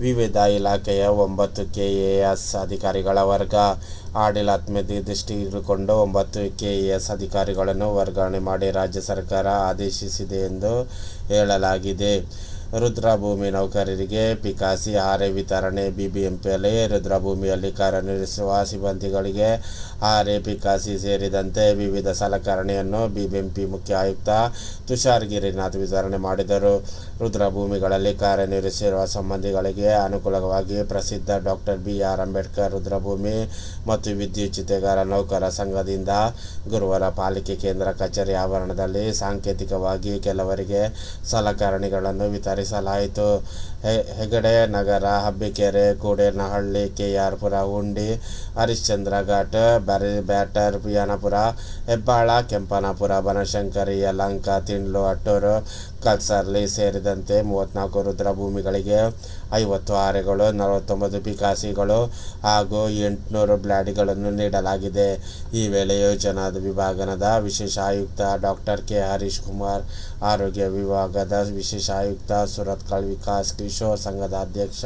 ವಿವಿಧ ಇಲಾಖೆಯ ಒಂಬತ್ತು ಕೆ ಎ ಎಸ್ ಅಧಿಕಾರಿಗಳ ವರ್ಗ, ಆಡಳಿತಾತ್ಮಕ ದೃಷ್ಟಿ ಇಟ್ಟುಕೊಂಡು ಒಂಬತ್ತು ಕೆ ಎ ಎಸ್ ಅಧಿಕಾರಿಗಳನ್ನು ವರ್ಗಾವಣೆ ಮಾಡಿ ರಾಜ್ಯ ಸರ್ಕಾರ ಆದೇಶಿಸಿದೆ ಎಂದು ಹೇಳಲಾಗಿದೆ. ರುದ್ರಭೂಮಿ ನೌಕರರಿಗೆ ಪಿಕಾಸಿ ಆರೆ ವಿತರಣೆ, ಬಿಬಿಎಂಪಿಯಲ್ಲಿ ರುದ್ರಭೂಮಿಯಲ್ಲಿ ಕಾರ್ಯನಿರ್ವಹಿಸುವ ಸಿಬ್ಬಂದಿಗಳಿಗೆ ಆರೆ ಪಿಕಾಸಿ ಸೇರಿದಂತೆ ವಿವಿಧ ಸಲಕರಣೆಯನ್ನು ಬಿಬಿಎಂಪಿ ಮುಖ್ಯ ಆಯುಕ್ತ ತುಷಾರ್ ಗಿರಿನಾಥ್ ವಿತರಣೆ ಮಾಡಿದರು. ರುದ್ರಭೂಮಿಗಳಲ್ಲಿ ಕಾರ್ಯನಿರ್ವಹಿಸಿರುವ ಸಂಬಂಧಿಗಳಿಗೆ ಅನುಕೂಲವಾಗಿ ಪ್ರಸಿದ್ಧ ಡಾಕ್ಟರ್ ಬಿ ಆರ್ ಅಂಬೇಡ್ಕರ್ ರುದ್ರಭೂಮಿ ಮತ್ತು ವಿದ್ಯುಚ್ಛಿತೆಗಾರ ನೌಕರ ಸಂಘದಿಂದ ಗುರುವಾರ ಪಾಲಿಕೆ ಕೇಂದ್ರ ಕಚೇರಿ ಆವರಣದಲ್ಲಿ ಸಾಂಕೇತಿಕವಾಗಿ ಕೆಲವರಿಗೆ ಸಲಕರಣೆಗಳನ್ನು ವಿತರಿಸಲಾಯಿತು ಹೆಗಡೆ, ನಗರ, ಹಬ್ಬಿಕೆರೆ ಕೂಡೇನಹಳ್ಳಿ ಕೆಆರ್ ಪುರ ಉಂಡಿ, ಹರಿಶ್ಚಂದ್ರ ಘಾಟ್ ಬ್ಯಾರಿ ಬ್ಯಾಟರ್ ಪಿಯಾನಪುರ ಹೆಬ್ಬಾಳ, ಕೆಂಪನಾಪುರ, ಬನಶಂಕರಿ ಯಲಂಕ ತಿಂಡ್ಲು, ಅಟ್ಟೂರು, ಕಲ್ಸರ್ಲಿ ಸೇರಿದಂತೆ ಮೂವತ್ತ್ನಾಲ್ಕು ರುದ್ರಭೂಮಿಗಳಿಗೆ ಐವತ್ತು ಆರೆಗಳು ನಲವತ್ತೊಂಬತ್ತು ಪಿಕಾಸಿಗಳು ಹಾಗೂ ಎಂಟುನೂರು ಬ್ಲಾಡಿಗಳನ್ನು ನೀಡಲಾಗಿದೆ. ಈ ವೇಳೆ ಯೋಜನಾ ವಿಭಾಗದ ವಿಶೇಷ ಆಯುಕ್ತ ಡಾಕ್ಟರ್ ಕೆ ಹರೀಶ್ ಕುಮಾರ್, ಆರೋಗ್ಯ ವಿಭಾಗದ ವಿಶೇಷ ಆಯುಕ್ತ ಸುರತ್ಕಲ್ ವಿಕಾಸ್ ಕಿಶೋರ್ ಸಂಘದ ಅಧ್ಯಕ್ಷ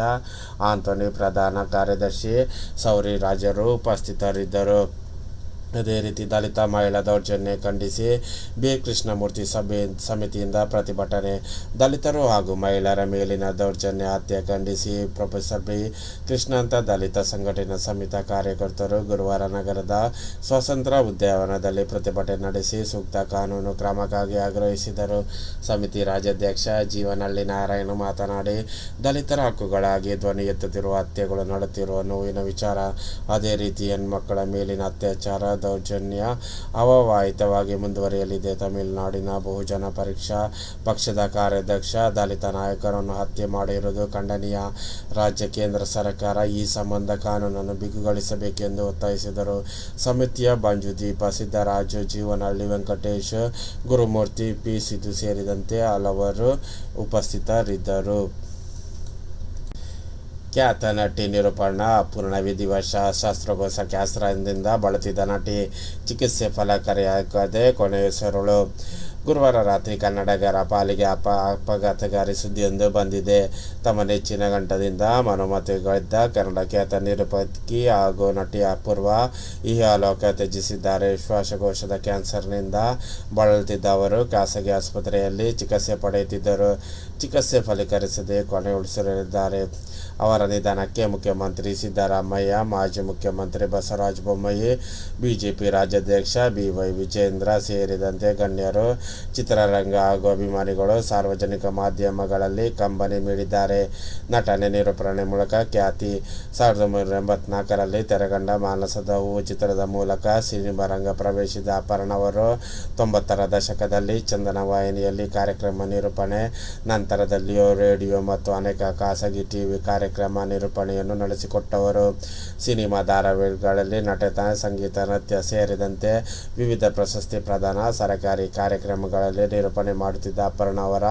ಆಂಟೋನಿ ಪ್ರಧಾನ ಕಾರ್ಯದರ್ಶಿ ಸೌರಿ ರಾಜರು ಉಪಸ್ಥಿತರಿದ್ದರು. ಅದೇ ರೀತಿ ದಲಿತ ಮಹಿಳಾ ದೌರ್ಜನ್ಯ ಖಂಡಿಸಿ ಬಿ. ಕೃಷ್ಣಮೂರ್ತಿ ಸಭೆ ಸಮಿತಿಯಿಂದ ಪ್ರತಿಭಟನೆ. ದಲಿತರು ಹಾಗೂ ಮಹಿಳೆಯರ ಮೇಲಿನ ದೌರ್ಜನ್ಯ ಹತ್ಯೆ ಖಂಡಿಸಿ ಪ್ರೊಫೆಸರ್ ಬಿ. ಕೃಷ್ಣಂತ ದಲಿತ ಸಂಘಟನೆ ಸಮಿತಿ ಕಾರ್ಯಕರ್ತರು ಗುರುವಾರ ನಗರದ ಸ್ವಾತಂತ್ರ್ಯ ಉದ್ಯಾನವನದಲ್ಲಿ ಪ್ರತಿಭಟನೆ ನಡೆಸಿ ಸೂಕ್ತ ಕಾನೂನು ಕ್ರಮಕ್ಕಾಗಿ ಆಗ್ರಹಿಸಿದರು. ಸಮಿತಿ ರಾಜ್ಯಾಧ್ಯಕ್ಷ ಜೀವನಹಳ್ಳಿ ನಾರಾಯಣ ಮಾತನಾಡಿ, ದಲಿತರ ಹಕ್ಕುಗಳಾಗಿ ಧ್ವನಿ ಎತ್ತುತ್ತಿರುವ ಹತ್ಯೆಗಳು ನಡೆಯುತ್ತಿರುವ ನೋವಿನ ವಿಚಾರ. ಅದೇ ರೀತಿ ಹೆಣ್ಮಕ್ಕಳ ಮೇಲಿನ ಅತ್ಯಾಚಾರ ದೌರ್ಜನ್ಯ ಅವಾಹಿತವಾಗಿ ಮುಂದುವರಿಯಲಿದೆ. ತಮಿಳುನಾಡಿನ ಬಹುಜನ ಪರೀಕ್ಷಾ ಪಕ್ಷದ ಕಾರ್ಯಾಧ್ಯಕ್ಷ ದಲಿತ ನಾಯಕರನ್ನು ಹತ್ಯೆ ಮಾಡಿರುವುದು ಖಂಡನೀಯ. ರಾಜ್ಯ ಕೇಂದ್ರ ಸರ್ಕಾರ ಈ ಸಂಬಂಧ ಕಾನೂನನ್ನು ಬಿಗುಗೊಳಿಸಬೇಕೆಂದು ಒತ್ತಾಯಿಸಿದರು. ಸಮಿತಿಯ ಬಂಜುದೀಪ ಸಿದ್ದರಾಜು, ಜೀವನಹಳ್ಳಿ ವೆಂಕಟೇಶ್, ಗುರುಮೂರ್ತಿ ಪಿ ಸಿದ್ದು ಸೇರಿದಂತೆ ಹಲವರು ಉಪಸ್ಥಿತರಿದ್ದರು. ಖ್ಯಾತ ನಟಿ ನಿರೂಪಣಾ ಅಪೂರ್ಣ ವಿಧಿವಶ ಶಸ್ತ್ರಕೋಶ ಕ್ಯಾಸ್ತ್ರದಿಂದ ಬಳಲುತ್ತಿದ್ದ ನಟಿ ಚಿಕಿತ್ಸೆ ಫಲಕಾರಿಯಾಗದೆ ಕೊನೆಯುಸಿರುಳು. ಗುರುವಾರ ರಾತ್ರಿ ಕನ್ನಡಗರ ಪಾಲಿಗೆ ಅಪ ಅಪಘಾತಕಾರಿ ಸುದ್ದಿಯೊಂದು ಬಂದಿದೆ. ತಮ್ಮ ನೆಚ್ಚಿನ ಗಂಟದಿಂದ ಮನೋಮತಿಗಳಿದ್ದ ಕನ್ನಡ ಖ್ಯಾತ ನಿರೂಪಕಿ ಹಾಗೂ ನಟಿ ಅಪೂರ್ವ ಇಹಲೋಕ ತ್ಯಜಿಸಿದ್ದಾರೆ. ಶ್ವಾಸಕೋಶದ ಕ್ಯಾನ್ಸರ್ನಿಂದ ಬಳಲುತ್ತಿದ್ದ ಅವರು ಖಾಸಗಿ ಆಸ್ಪತ್ರೆಯಲ್ಲಿ ಚಿಕಿತ್ಸೆ ಪಡೆಯುತ್ತಿದ್ದರು. ಚಿಕಿತ್ಸೆ ಫಲೀಕರಿಸದೆ ಕೊನೆ ಉಳಿಸಿದ್ದಾರೆ ಅವರ ನಿಧನಕ್ಕೆ ಮುಖ್ಯಮಂತ್ರಿ ಸಿದ್ದರಾಮಯ್ಯ, ಮಾಜಿ ಮುಖ್ಯಮಂತ್ರಿ ಬಸವರಾಜ ಬೊಮ್ಮಾಯಿ, ಬಿಜೆಪಿ ರಾಜ್ಯಾಧ್ಯಕ್ಷ ಬಿ ವೈ ವಿಜೇಂದ್ರ ಸೇರಿದಂತೆ ಗಣ್ಯರು ಚಿತ್ರರಂಗ ಹಾಗೂ ಅಭಿಮಾನಿಗಳು ಸಾರ್ವಜನಿಕ ಮಾಧ್ಯಮಗಳಲ್ಲಿ ಕಂಬನಿ ನೀಡಿದ್ದಾರೆ ನಟನೆ ನಿರೂಪಣೆ ಮೂಲಕ ಖ್ಯಾತಿ ಸಾವಿರದ ಒಂಬೈನೂರ ಎಂಬತ್ನಾಲ್ಕರಲ್ಲಿ ತೆರೆಗಂಡ ಮಾನಸದ ಹೂವು ಚಿತ್ರದ ಮೂಲಕ ಸಿನಿಮಾ ರಂಗ ಪ್ರವೇಶಿಸಿದ ಅಪರ್ಣವರು ತೊಂಬತ್ತರ ದಶಕದಲ್ಲಿ ಚಂದನ ವಾಹಿನಿಯಲ್ಲಿ ಕಾರ್ಯಕ್ರಮ ನಿರೂಪಣೆ, ನಂತರದಲ್ಲಿಯೂ ರೇಡಿಯೋ ಮತ್ತು ಅನೇಕ ಖಾಸಗಿ ಟಿವಿ ಕಾರ್ಯಕ್ರಮ ನಿರೂಪಣೆಯನ್ನು ನಡೆಸಿಕೊಟ್ಟವರು. ಸಿನಿಮಾ ಧಾರಾವಾಹಿಗಳಲ್ಲಿ ನಟತ ಸಂಗೀತ, ನೃತ್ಯ ಸೇರಿದಂತೆ ವಿವಿಧ ಪ್ರಶಸ್ತಿ ಪ್ರದಾನ, ಸರಕಾರಿ ಕಾರ್ಯಕ್ರಮಗಳಲ್ಲಿ ನಿರೂಪಣೆ ಮಾಡುತ್ತಿದ್ದ ಅಪರ್ಣ ಅವರ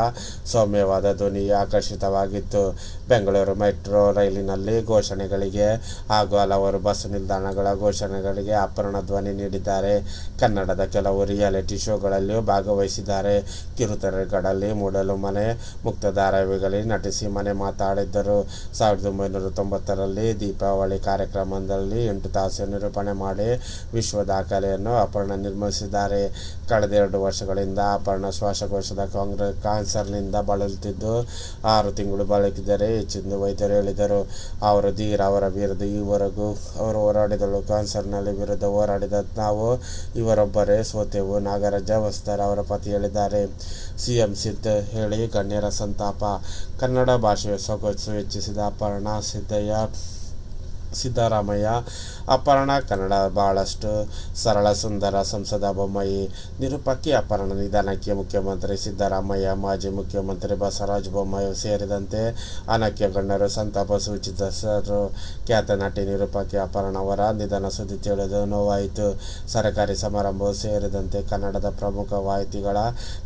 ಸೌಮ್ಯವಾದ ಧ್ವನಿ ಆಕರ್ಷಿತವಾಗಿತ್ತು. ಬೆಂಗಳೂರು ಮೆಟ್ರೋ ರೈಲಿನಲ್ಲಿ ಘೋಷಣೆಗಳಿಗೆ ಹಾಗೂ ಹಲವಾರು ಬಸ್ ನಿಲ್ದಾಣಗಳ ಘೋಷಣೆಗಳಿಗೆ ಅಪರ್ಣ ಧ್ವನಿ ನೀಡಿದ್ದಾರೆ. ಕನ್ನಡದ ಕೆಲವು ರಿಯಾಲಿಟಿ ಶೋಗಳಲ್ಲಿಯೂ ಭಾಗವಹಿಸಿದ್ದಾರೆ. ಕಿರುತೆರೆಗಳಲ್ಲಿ ಮೂಡಲು ಮನೆ, ಮುಕ್ತ ಧಾರಾವಾಹಿಗಳಲ್ಲಿ ನಟಿಸಿ ಮನೆ ಮಾತಾಡಿದ್ದರು. ಸಾವಿರದ ಒಂಬೈನೂರ ತೊಂಬತ್ತರಲ್ಲಿ ದೀಪಾವಳಿ ಕಾರ್ಯಕ್ರಮದಲ್ಲಿ ಎಂಟು ತಾಸು ನಿರೂಪಣೆ ಮಾಡಿ ವಿಶ್ವ ದಾಖಲೆಯನ್ನು ಅಪರ್ಣ ನಿರ್ಮಿಸಿದ್ದಾರೆ. ಕಳೆದ ಎರಡು ವರ್ಷಗಳಿಂದ ಅಪರ್ಣ ಶ್ವಾಸಕೋಶದ ಕಾಂಗ್ರೆಸ್ ಕ್ಯಾನ್ಸರ್ನಿಂದ ಬಳಲುತ್ತಿದ್ದು ಆರು ತಿಂಗಳು ಬಳಕಿದರೆ ಹೆಚ್ಚೆಂದು ವೈದ್ಯರು ಹೇಳಿದರು. ಅವರು ಧೀರ, ಅವರ ವಿರುದ್ಧ ಈವರೆಗೂ ಅವರು ಹೋರಾಡಿದಳು. ಕ್ಯಾನ್ಸರ್ನಲ್ಲಿ ವಿರುದ್ಧ ಹೋರಾಡಿದ ನಾವು ಇವರೊಬ್ಬರೇ ಸೋತೆವು. ನಾಗರಾಜ ವಸ್ತರ್ ಅವರ ಪತಿ ಹೇಳಿದ್ದಾರೆ. ಸಿಎಂ ಸಿದ್ದ ಹೇಳಿ, ಗಣ್ಯರ ಸಂತಾಪ. ಕನ್ನಡ ಭಾಷೆಯ ಸೊಗಸು ಹೆಚ್ಚಿಸಿದ ಅಪರ್ಣ ಸಿದ್ದಯ್ಯ ಸಿದ್ದರಾಮಯ್ಯ, ಅಪರ್ಣ ಕನ್ನಡ ಬಹಳಷ್ಟು ಸರಳ ಸುಂದರ ಸಂಸದ ಬೊಮ್ಮಾಯಿ ನಿರೂಪಕಿ ಅಪರ್ಣ ನಿಧನಕ್ಕೆ ಮುಖ್ಯಮಂತ್ರಿ ಸಿದ್ದರಾಮಯ್ಯ, ಮಾಜಿ ಮುಖ್ಯಮಂತ್ರಿ ಬಸವರಾಜ ಬೊಮ್ಮಾಯಿ ಸೇರಿದಂತೆ ಅನಕ್ಯ ಗಣ್ಯರು ಸಂತಾಪ ಸರ್ ಖ್ಯಾತ ನಟಿ ನಿರೂಪಕಿ ಅಪರ್ಣ ಅವರ ನಿಧನ ಸುದ್ದಿ ತಿಳಿದು ನೋವಾಯಿತು. ಸರ್ಕಾರಿ ಸಮಾರಂಭ ಸೇರಿದಂತೆ ಕನ್ನಡದ ಪ್ರಮುಖ ವಾಹಿತಿಗಳ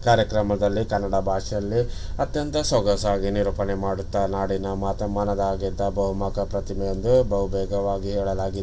ಕಾರ್ಯಕ್ರಮದಲ್ಲಿ ಕನ್ನಡ ಭಾಷೆಯಲ್ಲಿ ಅತ್ಯಂತ ಸೊಗಸಾಗಿ ನಿರೂಪಣೆ ಮಾಡುತ್ತಾ ನಾಡಿನ ಮಾತಮಾನದ ಆಗಿದ್ದ ಬಹುಮುಖ ಪ್ರತಿಮೆಯೊಂದು ಬಹುಬೇಗವಾಗಿ ಹೇಳಲಾಗಿದೆ.